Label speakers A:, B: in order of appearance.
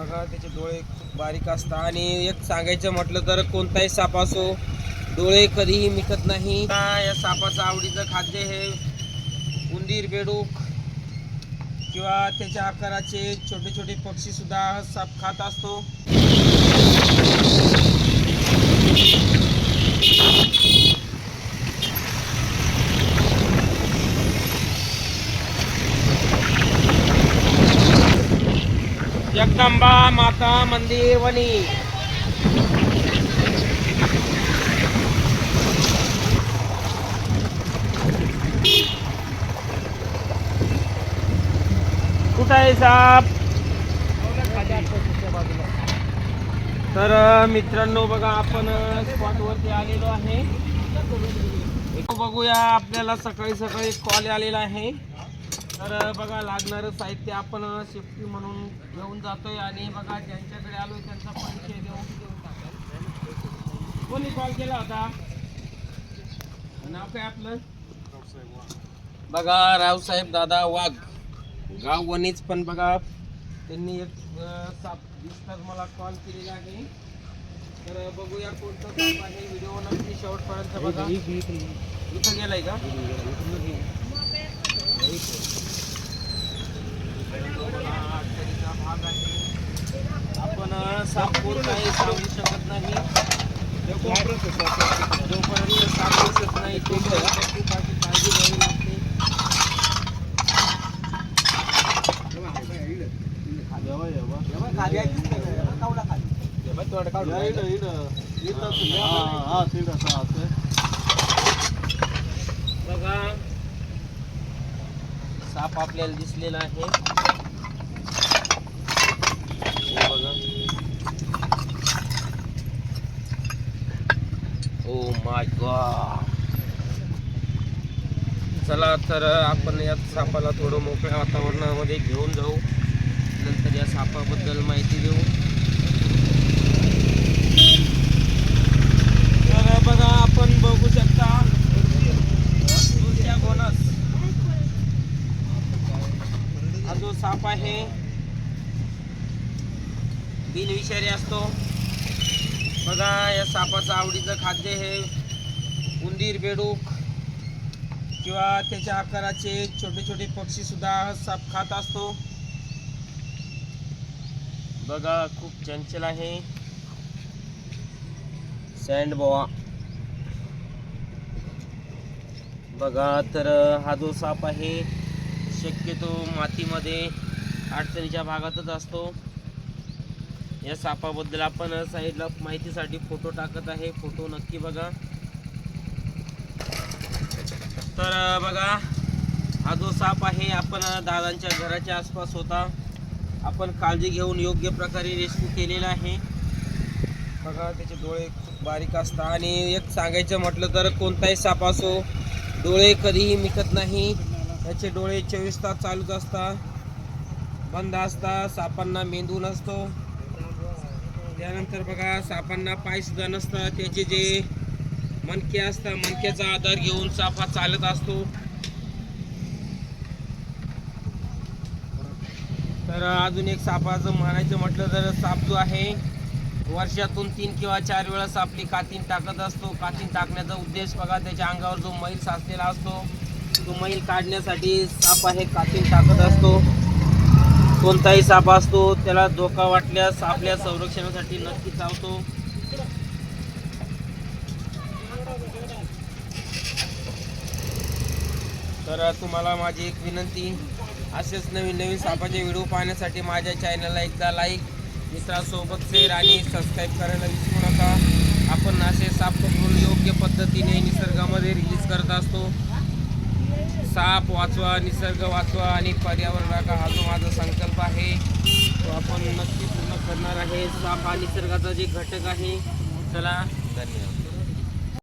A: बघा त्याचे डोळे खूप बारीक असतात. आणि एक सांगायचं म्हटलं तर कोणताही साप असो डोळे कधीही मिटत नाही. या सापाचं आवडीचं खाद्य हे उंदीर बेडूक किंवा त्याच्या आकाराचे छोटे छोटे पक्षी सुद्धा साप खात असतो. जगदंबा माता मंदिर वणी. कुठं आहे साप? तर मित्रांनो बघा आपण स्पॉटवरती आलेलो आहे. एक बघूया आपल्याला सकाळी सकाळी कॉल आलेला आहे. तर बघा लागणारं साहित्य आपण शेफ्टी म्हणून घेऊन जातोय आणि बघा ज्यांच्याकडे आलो त्यांचा परिचय देऊन देऊन कोणी कॉल केला होता? नाव काय आपलं? बघा रावसाहेब दादा वाघ. गाव वणीच पण बघा त्यांनी एक अ, साप दिसतात मला कॉल केलेला आहे. तर बघूया कोणता साप आहे. व्हिडिओ नक्की शेवटपर्यंत बघा. इथं गेलाय का? भाग आहे. आपण अ, साप कोण काही सांगू शकत नाही. जोपर्यंत साप दिसत नाही तोपर्यंत काळजी घ्यावी लागते. बघा साप आपल्याला दिसलेला आहे. ओ माय गॉड चला तर आपण या सापाला थोडं मोकळ्या वातावरणामध्ये घेऊन जाऊ. नंतर या सापाबद्दल माहिती देऊ तर बघा आपण बघू शकता दूरच्या कोणास हा जो साप आहे बिनविषारी असतो. बघा या सापाचं आवडीचं खाद्य हे उंदीर बेडूक किंवा त्याच्या आकाराचे छोटे छोटे पक्षी सुद्धा साप खात असतो. बघा खूप चंचल आहे. सँड बोवा बघा तर हा जो साप आहे शक्यतो मातीमध्ये अडचणीच्या भागातच असतो. या सापाबद्दल आपण साईडला माहितीसाठी फोटो टाकत आहे. फोटो नक्की बघा. तर बघा हा जो साप आहे आपण दादांच्या घराच्या आसपास होता. आपण काळजी घेऊन योग्य प्रकारे रेस्क्यू केलेला आहे. बघा त्याचे डोळे खूप बारीक असतात. आणि एक सांगायचं म्हटलं तर कोणताही साप असो डोळे कधीही मिटत नाही. त्याचे डोळे चोवीस तास चालूच असतात. बंद असतात सापांना मेंदू नसतो. त्यानंतर बघा सापांना पायसुद्धा नसतात. त्याचे जे मणके असतात मणक्याचा आधार घेऊन साफा चालत असतो. तर अजून एक सापाचं म्हणायचं म्हटलं तर साप जो आहे वर्षातून तीन किंवा चार वेळा सापली कातीन टाकत असतो. कातीन टाकण्याचा उद्देश बघा त्याच्या अंगावर जो मैल साचलेला असतो. तो मैल काढण्यासाठी साप आहे कातील टाकत असतो. कोणताही साप असतो त्याला धोका वाटल्यास आपल्या संरक्षणासाठी नक्की चावतो तर तुम्हाला माझी एक विनंती असेच नवीन नवीन सापाचे व्हिडिओ पाहण्यासाठी माझ्या चॅनलला एकदा लाईक मित्रांसोबत शेअर आणि सबस्क्राईब करायला विसरू नका. आपण असे साप पकडून योग्य पद्धतीने निसर्गामध्ये रिलीज करत असतो. साप वाचवा निसर्ग वाचवा आणि पर्यावरण राखा हा जो माझा संकल्प आहे तो आपण नक्की पूर्ण करणार आहे. साप हा निसर्गाचा जे घटक आहे. चला धन्यवाद.